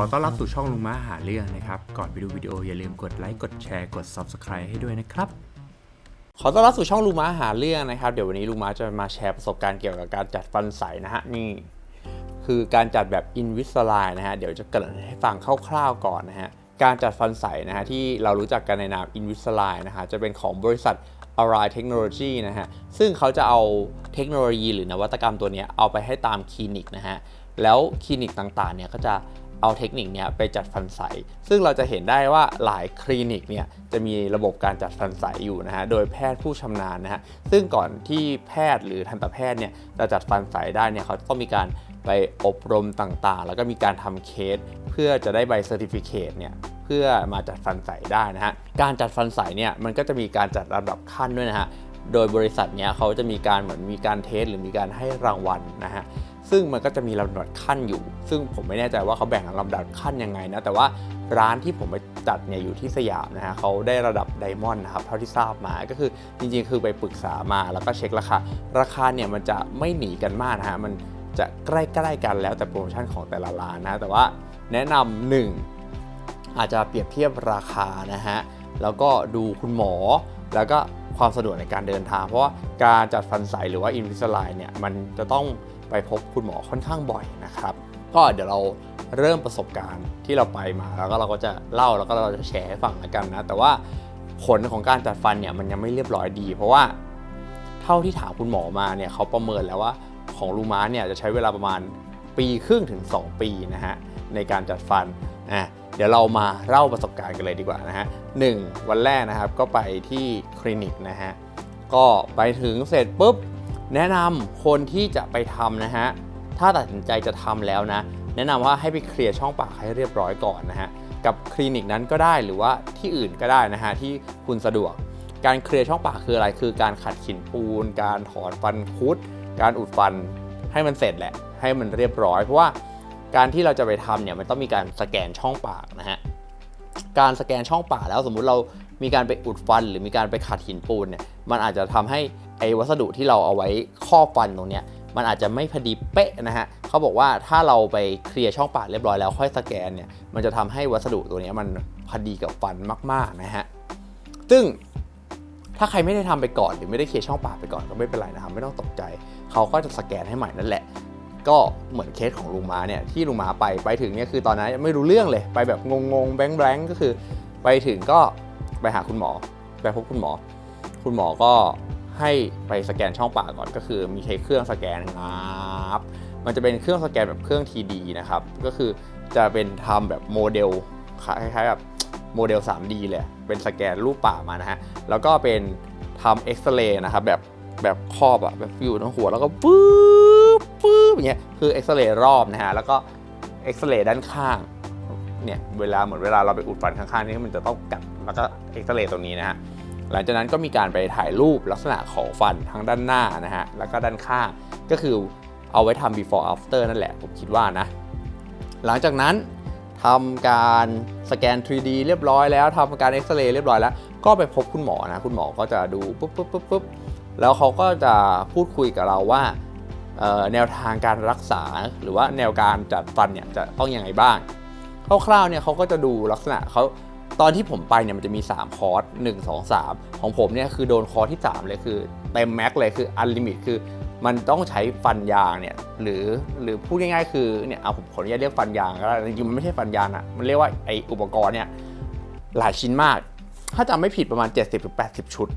อต้อนรับสู่ช่องลุงม้าหาเรื่องนะครับ ก่อนไปดูวิดีโออย่าลืมกดไลค์ กดแชร์ กด Subscribe ให้ด้วยนะครับ ขอต้อนรับสู่ช่องลุงม้าหาเรื่องนะครับ เดี๋ยววันนี้ลุงม้าจะมาแชร์ประสบการณ์เกี่ยวกับการจัดฟันใสนะฮะ นี่ คือการจัดแบบ Invisalign นะฮะ เดี๋ยวจะเกริ่นให้ฟังคร่าวๆก่อนนะฮะ การจัดฟันใสนะฮะที่เรารู้จักกันในนาม Invisalign นะฮะ จะเป็นของบริษัท a r i Technology นะฮะ ซึ่งเขาจะเอาเทคโนโลยีหรือนวัตกรรมตัวนี้เอาไปให้ตามคลินิกนะฮะ แล้วคลินิกต่างๆเนี่ยก็จะ เอาเทคนิคนี้ไปจัดฟันใส ซึ่งเราจะเห็นได้ว่าหลายคลินิกเนี่ยจะมีระบบการจัดฟันใสอยู่นะฮะ โดยแพทย์ผู้ชำนาญนะฮะ ซึ่งก่อนที่แพทย์หรือทันตแพทย์เนี่ยจะจัดฟันใสได้เนี่ยเขาต้องมีการไปอบรมต่างๆ แล้วก็มีการทำเคส เพื่อจะได้ใบเซอร์ติฟิเคตเนี่ยเพื่อมาจัดฟันใสได้นะฮะ การจัดฟันใสเนี่ยมันก็จะมีการจัดลำดับขั้นด้วยนะฮะ โดยบริษัทเนี่ยเขาจะมีการเหมือนมีการเทสหรือมีการให้รางวัลนะฮะ ซึ่งมันก็จะมีลำดับขั้นอยู่ ซึ่งผมไม่แน่ใจว่าเขาแบ่งลำดับขั้นยังไงนะ แต่ว่าร้านที่ผมไปจัดเนี่ยอยู่ที่สยามนะฮะเขาได้ระดับไดมอนด์นะครับ เท่าที่ทราบมา ก็คือจริงๆ คือไปปรึกษามาแล้วก็เช็คราคา ราคาเนี่ยมันจะไม่หนีกันมากนะฮะ มันจะใกล้ๆกันแล้วแต่โปรโมชั่นของแต่ละร้านนะ แต่ว่าแนะนำหนึ่งอาจจะเปรียบเทียบราคานะฮะ แล้วก็ดูคุณหมอ แล้วก็ ความสะดวกในการเดินทาง เพราะว่าการจัดฟันใสหรือว่า Invisalign เนี่ยมันจะต้องไปพบคุณหมอค่อนข้างบ่อยนะครับ ก็เดี๋ยวเราเริ่มประสบการณ์ที่เราไปมาแล้วก็เราก็จะเล่าแล้วก็เราจะแชร์ให้ฟังกันนะ แต่ว่าผลของการจัดฟันเนี่ยมันยังไม่เรียบร้อยดี เพราะว่าเท่าที่ถามคุณหมอมาเนี่ยเขาประเมินแล้วว่าของลูมาเนี่ยจะใช้เวลาประมาณปีครึ่งถึง 2 ปีนะฮะในการจัดฟัน อะเดี๋ยวเรามาเล่าประสบการณ์กันเลยดีกว่านะฮะหนึ่งวันแรกนะครับก็ไปที่คลินิกนะฮะก็ไปถึงเสร็จปุ๊บ แนะนำคนที่จะไปทำนะฮะถ้าตัดสินใจจะทำแล้วนะแนะนำว่าให้ไปเคลียร์ช่องปากให้เรียบร้อยก่อนนะฮะกับคลินิกนั้นก็ได้หรือว่าที่อื่นก็ได้นะฮะที่คุณสะดวก การเคลียร์ช่องปากคืออะไรคือการขัดขินปูน การถอนฟันคุด การอุดฟันให้มันเสร็จแหละให้มันเรียบร้อยเพราะว่า การที่เราจะไปทำเนี่ยมันต้องมีการสแกนช่องปากนะฮะการสแกนช่องปากแล้วสมมุติเรามีการไปอุดฟัน หรือมีการไปขัดหินปูนเนี่ยมันอาจจะทำให้ไอ้วัสดุที่เราเอาไว้ครอบฟันตรงเนี้ยมันอาจจะไม่พอดีเป๊ะนะฮะเขาบอกว่าถ้าเราไปเคลียร์ช่องปากเรียบร้อยแล้วค่อยสแกนเนี่ยมันจะทำให้วัสดุตัวเนี้ยมันพอดีกับฟันมากๆนะฮะซึ่งถ้าใครไม่ได้ทำไปก่อนหรือไม่ได้เคลียร์ช่องปากไปก่อนก็ไม่เป็นไรนะครับไม่ต้องตกใจ เขาก็จะสแกนให้ใหม่นั่นแหละ ก็เหมือนเคสของลุงม้าเนี่ยที่ลุงม้าไปไปถึงเนี่ยคือตอนนั้นไม่รู้เรื่องเลยไปแบบงงๆแบงค์แบงก็คือ ไปถึงก็ไปหาคุณหมอไปพบคุณหมอ คุณหมอก็ให้ไปสแกนช่องปากก่อนก็คือมีใช้เครื่องสแกนงับมันจะเป็นเครื่องสแกนแบบเครื่อง TD นะครับ ก็คือจะเป็นทำแบบโมเดลคล้ายๆแบบโมเดล 3D เลยเป็นสแกนรูปปากมานะฮะแล้วก็เป็นทำเอ็กซเรย์นะครับแบบแบบครอบอะแบบอยู่ทั้งหัวแล้วก็ปึ๊ บปึ๊บอย่างเงี้ยคือเอ็กซเรย์รอบนะฮะแล้วก็เอ็กซเรย์ด้านข้างเนี่ยเวลาเหมือนเวลาเราไปอุดฟันข้างๆนี่มันจะต้องกัดแล้วก็เอ็กซเรย์ตรงนี้นะฮะหลังจากนั้นก็มีการไปถ่ายรูปลักษณะของฟันทั้งด้านหน้านะฮะแล้วก็ด้านข้างก็คือเอาไว้ทำ before after นั่นแหละผมคิดว่านะหลังจากนั้นทำการสแกน 3D เรียบร้อยแล้วทำการเอ็กซเรย์เรียบร้อยแล้ว ก็ไปพบคุณหมอนะ คุณหมอก็จะดูปุ๊บปุ๊บปุ๊บปุ๊บแล้วเขาก็จะพูดคุยกับเราว่า แนวทางการรักษาหรือว่าแนวการจัดฟันเนี่ยจะต้องยังไงบ้างคร่าวๆเนี่ยเขาก็จะดูลักษณะเขาตอนที่ผมไปเนี่ยมันจะมี 3 คอร์ส1 2 3 ของผมเนี่ยคือโดนคอร์สที่ 3 เลยคือเต็มแม็กเลยคืออันลิมิตคือมันต้องใช้ฟันยางเนี่ยหรือหรือพูดง่ายๆคือเนี่ยเอาผมขออนุญาตเรียกฟันยางก็ได้จริงๆมันไม่ใช่ฟันยางอะมันเรียกว่าไออุปกรณ์เนี่ยหลายชิ้นมาก ถ้าจำไม่ผิดประมาณ 70-80 ชุด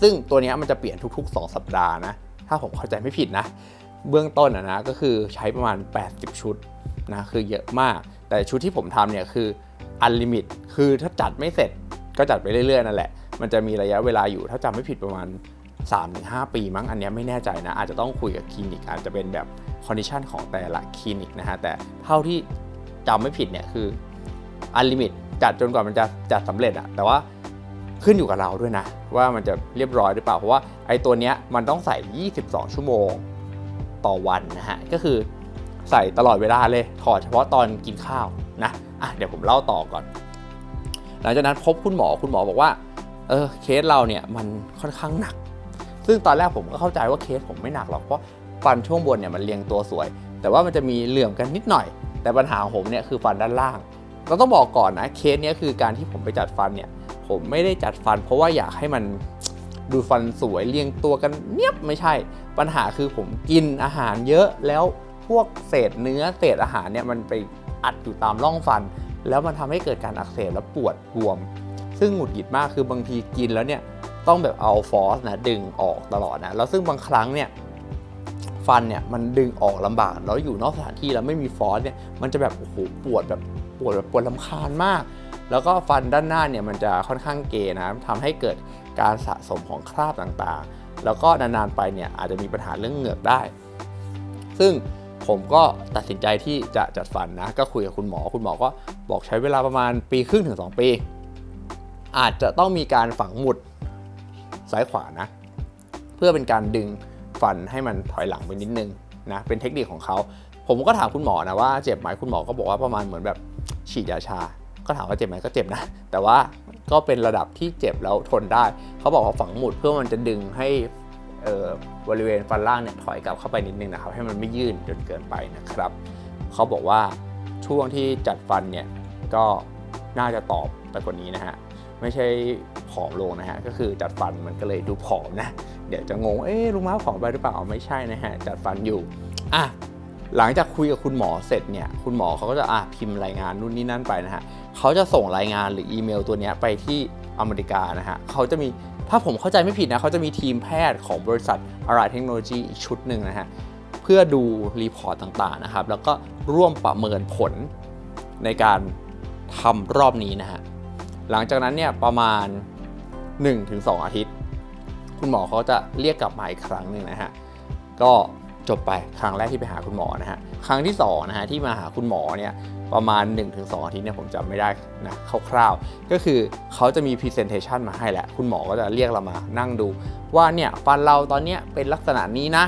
ซึ่งตัวเนี้ยมันจะเปลี่ยนทุก ๆ 2 สัปดาห์นะ ถ้าผมเข้าใจไม่ผิดนะ เบื้องต้นอะนะก็คือใช้ประมาณ 80 ชุดนะคือเยอะมาก แต่ชุดที่ผมทำเนี่ยคืออันลิมิตคือถ้าจัดไม่เสร็จก็จัดไปเรื่อยๆนั่นแหละ มันจะมีระยะเวลาอยู่ถ้าจำไม่ผิดประมาณ 3-5 ปีมั้งอันนี้ไม่แน่ใจนะ อาจจะต้องคุยกับคลินิกอาจจะเป็นแบบคอนดิชันของแต่ละคลินิกนะฮะแต่เท่าที่จำไม่ผิดเนี่ยคืออันลิมิตจัดจนกว่ามันจะจัดสำเร็จอะแต่ว่า ขึ้นอยู่กับเราด้วยนะ ว่ามันจะเรียบร้อยหรือเปล่า เพราะว่าไอ้ตัวเนี้ยมันต้องใส่ 22 ชั่วโมงต่อวันนะฮะ ก็คือใส่ตลอดเวลาเลยถอดเฉพาะตอนกินข้าวนะอะเดี๋ยวผมเล่าต่อก่อน หลังจากนั้นพบคุณหมอคุณหมอบอกว่าเออเคสเราเนี่ยมันค่อนข้างหนัก ซึ่งตอนแรกผมก็เข้าใจว่าเคสผมไม่หนักหรอกเพราะฟันช่วงบนเนี่ยมันเรียงตัวสวย แต่ว่ามันจะมีเหลื่อมกันนิดหน่อย แต่ปัญหาของผมเนี่ยคือฟันด้านล่าง เราต้องบอกก่อนนะเคสเนี้ยคือการที่ผมไปจัดฟันเนี่ย ผมไม่ได้จัดฟัน เพราะว่าอยากให้มันดูฟันสวยเรียงตัวกันเนียบไม่ใช่ ปัญหาคือผมกินอาหารเยอะแล้วพวกเศษเนื้อเศษอาหารเนี่ยมันไปอัดอยู่ตามร่องฟัน แล้วมันทำให้เกิดการอักเสบและปวดบวม ซึ่งหงุดหงิดมากคือบางทีกินแล้วเนี่ยต้องแบบเอาฟอสนะดึงออกตลอดนะแล้วซึ่งบางครั้งเนี่ยฟันเนี่ยมันดึงออกลำบากแล้วอยู่นอกสถานที่แล้วไม่มีฟอสเนี่ยมันจะแบบโอ้โหปวดแบบปวดแบบปวดลำคาญมาก แล้วก็ฟันด้านหน้าเนี่ยมันจะค่อนข้างเกนะทำให้เกิดการสะสมของคราบต่างๆ แล้วก็นานๆไปเนี่ยอาจจะมีปัญหาเรื่องเหงือกได้ ซึ่งผมก็ตัดสินใจที่จะจัดฟันนะ ก็คุยกับคุณหมอ คุณหมอก็บอกใช้เวลาประมาณปีครึ่งถึง 2 ปี อาจจะต้องมีการฝังหมุดซ้ายขวานะ เพื่อเป็นการดึงฟันให้มันถอยหลังไปนิดนึงนะ เป็นเทคนิคของเขา ผมก็ถามคุณหมอนะว่าเจ็บไหมคุณหมอก็บอกว่าประมาณเหมือนแบบฉีดยาชา ก็ถามว่าเจ็บไหมก็เจ็บนะ แต่ว่าก็เป็นระดับที่เจ็บแล้วทนได้ เขาบอกว่าฝังหมุดเพื่อมันจะดึงให้เอ่อบริเวณฟันล่างเนี่ยถอยกลับเข้าไปนิดนึงนะครับ ให้มันไม่ยื่นจนเกินไปนะครับ เขาบอกว่าช่วงที่จัดฟันเนี่ยก็น่าจะตอบไปกว่านี้นะฮะไม่ใช่ผอมลงนะฮะก็คือจัดฟันมันก็เลยดูผอมนะ เดี๋ยวจะงงเอ๊ะลุงม้าผอมไปหรือเปล่าไม่ใช่นะฮะจัดฟันอยู่อะ หลังจากคุยกับคุณหมอเสร็จเนี่ยคุณหมอเขาก็จะอะพิมพ์รายงานนู่นนี่นั่นไปนะฮะเขาจะส่งรายงานหรืออีเมลตัวเนี้ยไปที่อเมริกานะฮะเขาจะมีถ้าผมเข้าใจไม่ผิดนะเขาจะมีทีมแพทย์ของบริษัท a r i Technology อีกชุดหนึ่งนะฮะเพื่อดูรีพอร์ตต่างๆนะครับ แล้วก็ร่วมประเมินผลในการทำรอบนี้นะฮะหลังจากนั้นเนี่ยประมาณ 1-2 อาทิตย์ คุณหมอเขาจะเรียกกลับมาอีกครั้งหนึ่งนะฮะก็ จบไปครั้งแรกที่ไปหาคุณหมอนะฮะครั้งที่2นะฮะที่มาหาคุณหมอเนี่ยประมาณ 1-2อาทิตย์เนี่ยผมจำไม่ได้นะคร่าวๆ ก็คือเขาจะมี Presentation มาให้แหละ คุณหมอก็จะเรียกเรามานั่งดู ว่าเนี่ยฟันเราตอนเนี้ยเป็นลักษณะนี้นะ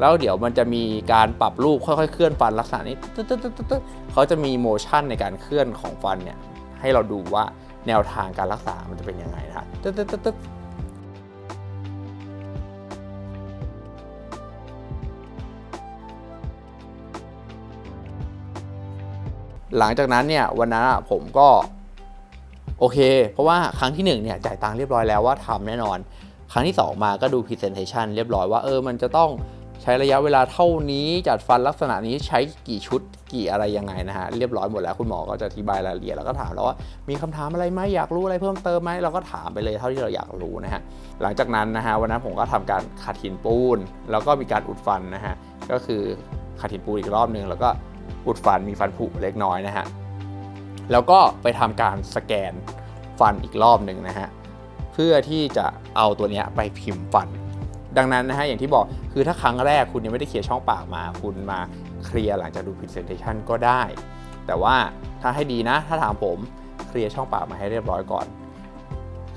แล้วเดี๋ยวมันจะมีการปรับรูปค่อยๆเคลื่อนฟันลักษณะนี้ตึ๊ดตึ๊ดตึ๊ดตึ๊ดเขาจะมีโมชั่นในการเคลื่อนของฟันเนี่ยให้เราดูว่าแนวทางการรักษามันจะเป็นยังไงนะฮะตึ๊ดตึ๊ด หลังจากนั้นเนี่ยวันนั้นผมก็โอเค เพราะว่าครั้งที่หนึ่งเนี่ยจ่ายตังค์เรียบร้อยแล้วว่าทำแน่นอน ครั้งที่ 2 มาก็ดู Presentation เรียบร้อยว่าเออมันจะต้องใช้ระยะเวลาเท่านี้จัดฟันลักษณะนี้ใช้กี่ชุดกี่อะไรยังไงนะฮะเรียบร้อยหมดแล้วคุณหมอก็จะอธิบายรายละเอียดแล้วก็ถามแล้วว่ามีคำถามอะไรไหมอยากรู้อะไรเพิ่มเติมไหมเราก็ถามไปเลยเท่าที่เราอยากรู้นะฮะหลังจากนั้นนะฮะวันนั้นผมก็ทำการขัดหินปูน แล้วก็มีการอุดฟันนะฮะก็คือขัดหินปูนอีกรอบนึงแล้วก็ อุดฟันมีฟันผุเล็กน้อยนะฮะแล้วก็ไปทำการสแกนฟันอีกรอบหนึ่งนะฮะเพื่อที่จะเอาตัวเนี้ยไปพิมพ์ฟัน ดังนั้นนะฮะอย่างที่บอกคือถ้าครั้งแรกคุณยังไม่ได้เคลียร์ช่องปากมา คุณมาเคลียร์หลังจากดู Presentation ก็ได้ แต่ว่าถ้าให้ดีนะ ถ้าถามผมเคลียร์ช่องปากมาให้เรียบร้อยก่อน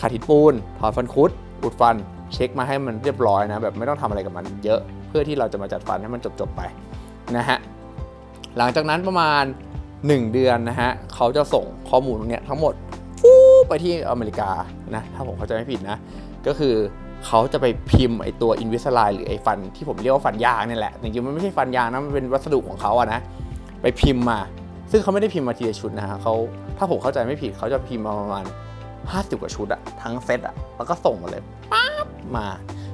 ขัดหินปูนถอดฟันคุดอุดฟันเช็คมาให้มันเรียบร้อยนะแบบไม่ต้องทำอะไรกับมันเยอะ เพื่อที่เราจะมาจัดฟันให้มันจบๆไปนะฮะ หลังจากนั้นประมาณ 1 เดือนนะฮะเขาจะส่งข้อมูลตรงเนี้ยทั้งหมดฟูไปที่อเมริกานะถ้าผมเข้าใจไม่ผิดนะ ก็คือเขาจะไปพิมพ์ไอตัว Invisalign หรือไอฟันที่ผมเรียกว่าฟันยางนี่แหละจริงๆมันไม่ใช่ฟันยางนะมันเป็นวัสดุของเขาอะนะไปพิมพ์มา ซึ่งเขาไม่ได้พิมพ์มาทีละชุดนะฮะเขาถ้าผมเข้าใจไม่ผิดเขาจะพิมพ์มาประมาณ50กว่าชุดอะทั้งเซตอะแล้วก็ส่งมาเลยป๊าบมา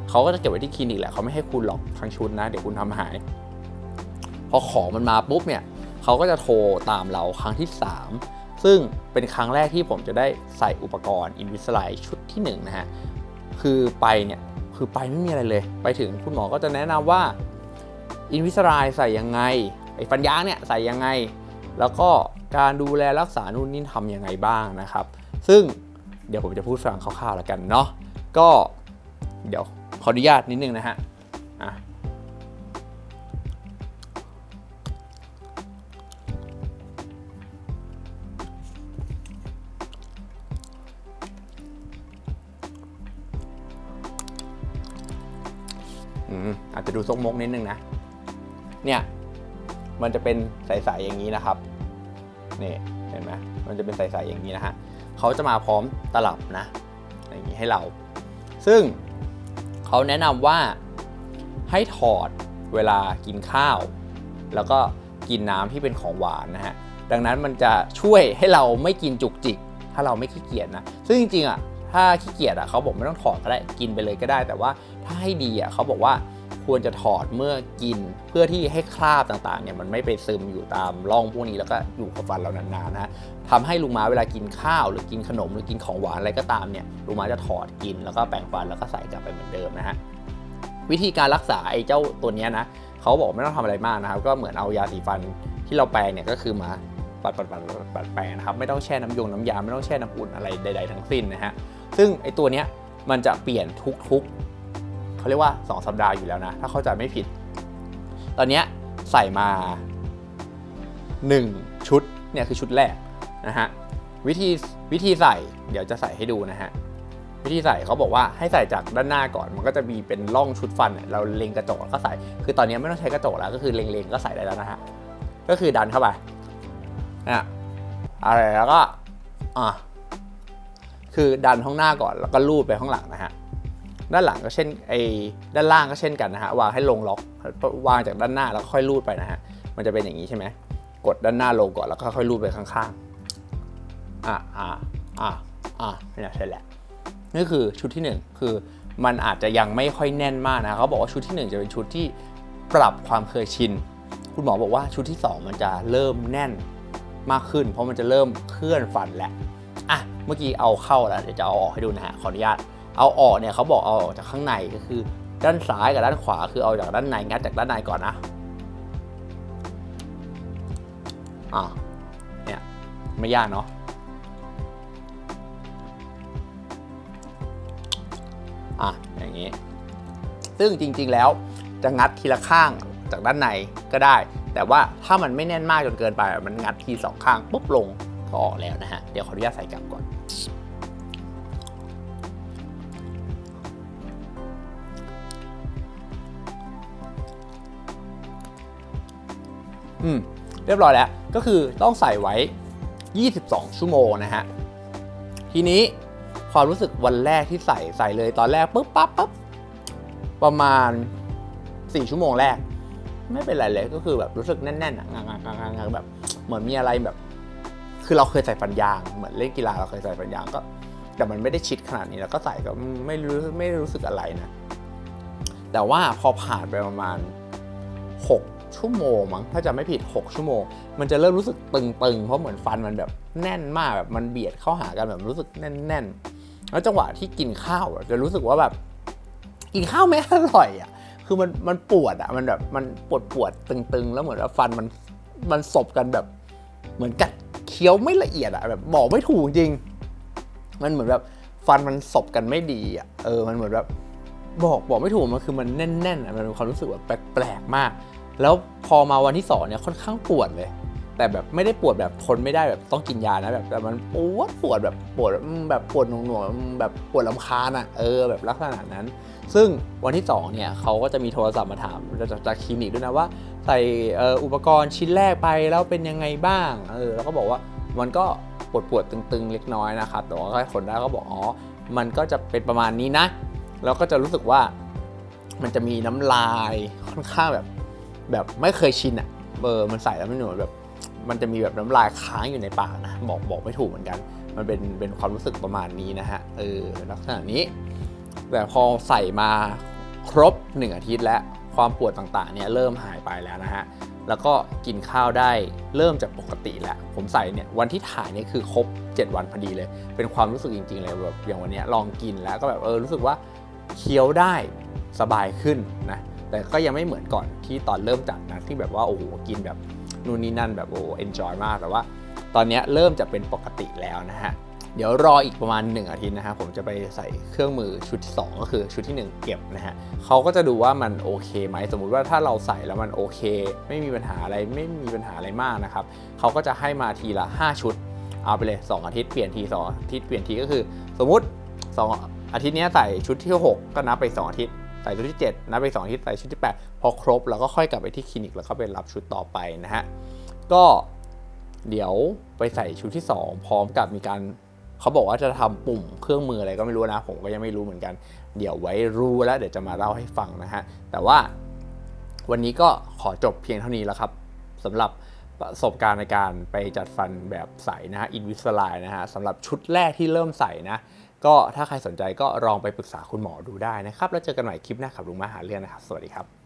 เขาก็จะเก็บไว้ที่คลินิกแหละเขาไม่ให้คุณหรอกทั้งชุดนะ เดี๋ยวคุณทำหาย พอของมันมาปุ๊บเนี่ยเขาก็จะโทรตามเราครั้งที่ 3 ซึ่งเป็นครั้งแรกที่ผมจะได้ใส่อุปกรณ์ Invisalign ชุดที่1นะฮะคือไปเนี่ยคือไปไม่มีอะไรเลย ไปถึงคุณหมอก็จะแนะนำว่า Invisalign ใส่ยังไงไอ้ฟันยางเนี่ยใส่ยังไง แล้วก็การดูแลรักษานู่นนี่ทำยังไงบ้างนะครับ ซึ่งเดี๋ยวผมจะพูดฟังคร่าวๆแล้วกันเนาะก็เดี๋ยวขออนุญาตนิดนึงนะฮะ อืมอาจจะดูซกมกนิดนึงนะ เนี่ย มันจะเป็นใสๆอย่างนี้นะครับ นี่เห็นไหมมันจะเป็นใสๆอย่างนี้นะฮะเขาจะมาพร้อมตลับนะ อย่างนี้ให้เรา ซึ่งเขาแนะนำว่าให้ถอดเวลากินข้าว แล้วก็กินน้ำที่เป็นของหวานนะฮะ ดังนั้นมันจะช่วยให้เราไม่กินจุกจิก ถ้าเราไม่ขี้เกียจนะ ซึ่งจริงๆอะถ้าขี้เกียจอะเขาบอกไม่ต้องถอดก็ได้กินไปเลยก็ได้ แต่ว่า ถ้าให้ดีอะเขาบอกว่าควรจะถอดเมื่อกิน เพื่อที่ให้คราบต่างๆเนี่ยมันไม่ไปซึมอยู่ตามร่องพวกนี้แล้วก็อยู่กับฟันเรานานๆนะฮะทำให้ลุงม้าเวลากินข้าวหรือกินขนมหรือกินของหวานอะไรก็ตามเนี่ยลุงม้าจะถอดกินแล้วก็แปรงฟันแล้วก็ใส่กลับไปเหมือนเดิมนะฮะวิธีการรักษาไอ้เจ้าตัวเนี้ยนะเขาบอกไม่ต้องทำอะไรมากนะครับ ก็เหมือนเอายาสีฟันที่เราแปรงเนี่ยก็คือมาปัดปัดปัดปัดแปรงนะครับไม่ต้องแช่น้ำยงน้ำยาไม่ต้องแช่น้ำอุ่นอะไรใด ๆ ทั้งสิ้นนะฮะซึ่งไอ้ตัวเนี้ยมันจะเปลี่ยนทุกๆ เขาเรียกว่า 2 สัปดาห์อยู่แล้วนะ ถ้าเข้าใจไม่ผิด ตอนนี้ใส่มา 1 ชุดเนี่ยคือชุดแรกนะฮะวิธีวิธีใส่เดี๋ยวจะใส่ให้ดูนะฮะวิธีใส่เขาบอกว่าให้ใส่จากด้านหน้าก่อน มันก็จะมีเป็นร่องชุดฟัน เราเล็งกระจกแล้วก็ใส่ คือตอนนี้ไม่ต้องใช้กระจกแล้ว ก็คือเล็งๆก็ใส่ได้แล้วนะฮะก็คือดันเข้าไปนะอะไรแล้วก็อะคือดันข้างหน้าก่อนแล้วก็ลูบไปข้างหลังนะฮะ ด้านหลังก็เช่นไอ้ด้านล่างก็เช่นกันนะฮะวางให้ลงล็อกวางจากด้านหน้าแล้วค่อยลูดไปนะฮะมันจะเป็นอย่างนี้ใช่ไหมกดด้านหน้าลงก่อนแล้วก็ค่อยลูดไปข้างๆอะอะอะอะนี่ใช่แหละนี่คือชุดที่ 1 คือมันอาจจะยังไม่ค่อยแน่นมากนะเขาบอกว่าชุดที่ 1 จะเป็นชุดที่ปรับความเคยชิน คุณหมอบอกว่าชุดที่ 2 มันจะเริ่มแน่นมากขึ้น เพราะมันจะเริ่มเคลื่อนฟันแล้วอะเมื่อกี้เอาเข้าแล้วเดี๋ยวจะเอาออกให้ดูนะฮะขออนุญาต เอาออกเนี่ยเขาบอกเอาออกจากข้างในก็คือ ด้านซ้ายกับด้านขวาคือเอาจากด้านในงัดจากด้านในก่อนนะอะเนี่ยไม่ยากเนาะอะอย่างนี้ ซึ่งจริงๆแล้วจะงัดทีละข้างจากด้านในก็ได้ แต่ว่าถ้ามันไม่แน่นมากจนเกินไป มันงัดทีสองข้างปุ๊บลงก็ออกแล้วนะฮะ เดี๋ยวขออนุญาตใส่กลับก่อน อืมเรียบร้อยแล้ว ก็คือต้องใส่ไว้ 22 ชั่วโมงนะฮะ ทีนี้ความรู้สึกวันแรกที่ใส่ใส่เลยตอนแรกปุ๊บปั๊บปั๊บประมาณ 4 ชั่วโมงแรก ไม่เป็นไรเลยก็คือแบบรู้สึกแน่นๆอะงางางางางแบบเหมือนมีอะไรแบบ คือเราเคยใส่ฟันยางเหมือนเล่นกีฬาเราเคยใส่ฟันยางก็ แต่มันไม่ได้ชิดขนาดนี้แล้วก็ใส่ก็ไม่รู้ไม่รู้สึกอะไรนะแต่ว่าพอผ่านไปประมาณ 6 ชั่วโมงมั้งถ้าจะไม่ผิด 6 ชั่วโมง มันจะเริ่มรู้สึกตึงๆ เพราะเหมือนฟันมันแบบแน่นมากแบบมันเบียดเข้าหากันแบบรู้สึกแน่นๆ แล้วจังหวะที่กินข้าวจะรู้สึกว่าแบบกินข้าวไม่อร่อยอะคือมันมันปวดอะมันแบบมันปวดปวดตึงๆ แล้วเหมือนว่าฟันมันมันสบกันแบบเหมือนกัดเคี้ยวไม่ละเอียดอะแบบบอกไม่ถูกจริง มันเหมือนแบบฟันมันสบกันไม่ดีอะเออมันเหมือนแบบบอกบอกไม่ถูกมันคือมันแน่นๆอะมันเป็นความรู้สึกแบบแปลกๆมาก แล้วพอมาวันที่สองเนี่ยค่อนข้างปวดเลย แต่แบบไม่ได้ปวดแบบทนไม่ได้แบบต้องกินยานะแบบแต่มันปวดปวดแบบปวดแบบปวดหน่วงๆแบบปวดลำคาญอะเออแบบลักษณะนั้น ซึ่งวันที่2เนี่ยเขาก็จะมีโทรศัพท์มาถามจากจากคลินิกด้วยนะว่า ใส่อุปกรณ์ชิ้นแรกไปแล้วเป็นยังไงบ้างเออแล้วก็บอกว่ามันก็ปวดปวดตึงๆ เล็กน้อยนะครับแต่ว่าก็คนได้ก็บอกอ๋อมันก็จะเป็นประมาณนี้นะ แล้วก็จะรู้สึกว่ามันจะมีน้ำลายค่อนข้างแบบ แบบไม่เคยชินอะ่ะเออมันใส่แล้วมันเหมือนแบบมันจะมีแบบน้ำลายค้างอยู่ในปากนะบอกบอกไม่ถูกเหมือนกัน มันเป็นเป็นความรู้สึกประมาณนี้นะฮะเออลักษณะนี้แต่พอใส่มาครบ 1 อาทิตย์แล้วความปวดต่างๆเนี่ยเริ่มหายไปแล้วนะฮะแล้วก็กินข้าวได้เริ่มจากปกติแล้ว ผมใส่เนี่ยวันที่ถ่ายเนี่ยคือครบ 7 วันพอดีเลย เป็นความรู้สึกจริง ๆ เลยแบบอย่างวันนี้ลองกินแล้วก็แบบเออรู้สึกว่าเคี้ยวได้สบายขึ้นนะ แต่ก็ยังไม่เหมือนก่อนที่ตอนเริ่มจัดนะที่แบบว่าโอ้โหกินแบบนู่นนี่นั่นแบบโอ้เอนจอยมากแต่ว่า ตอนนี้เริ่มจะเป็นปกติแล้วนะฮะเดี๋ยวรออีกประมาณ 1 อาทิตย์นะฮะผมจะไปใส่เครื่องมือชุดที่ 2 ก็คือชุดที่ 1 เก็บนะฮะเขาก็จะดูว่ามันโอเคไหมสมมุติว่าถ้าเราใส่แล้วมันโอเค ไม่มีปัญหาอะไรไม่มีปัญหาอะไรมากนะครับเขาก็จะให้มาทีละ 5 ชุด เอาไปเลย 2 อาทิตย์เปลี่ยนที2อาทิตย์เปลี่ยนทีก็คือ สมมุติ 2 อาทิตย์นี้ใส่ชุดที่ 6 ก็นับไป 2 อาทิตย์ ใส่ชุดที่ 7 นับไป2อาทิตย์ใส่ชุดที่ 8 พอครบแล้วก็ค่อยกลับไปที่คลินิกแล้วก็ไปรับชุดต่อไปนะฮะ ก็เดี๋ยวไปใส่ชุดที่ 2 พร้อมกับมีการเขาบอกว่าจะทำปุ่มเครื่องมืออะไรก็ไม่รู้นะ ผมก็ยังไม่รู้เหมือนกัน เดี๋ยวไว้รู้แล้วเดี๋ยวจะมาเล่าให้ฟังนะฮะ แต่ว่าวันนี้ก็ขอจบเพียงเท่านี้แล้วครับสำหรับประสบการณ์ในการไปจัดฟันแบบใสนะฮะอินวิสไลนะฮะสำหรับชุดแรกที่เริ่มใส่นะ ก็ถ้าใครสนใจก็ลองไปปรึกษาคุณหมอดูได้นะครับ แล้วเจอกันใหม่คลิปหน้าขับลุงมาหาเรื่องนะครับ สวัสดีครับ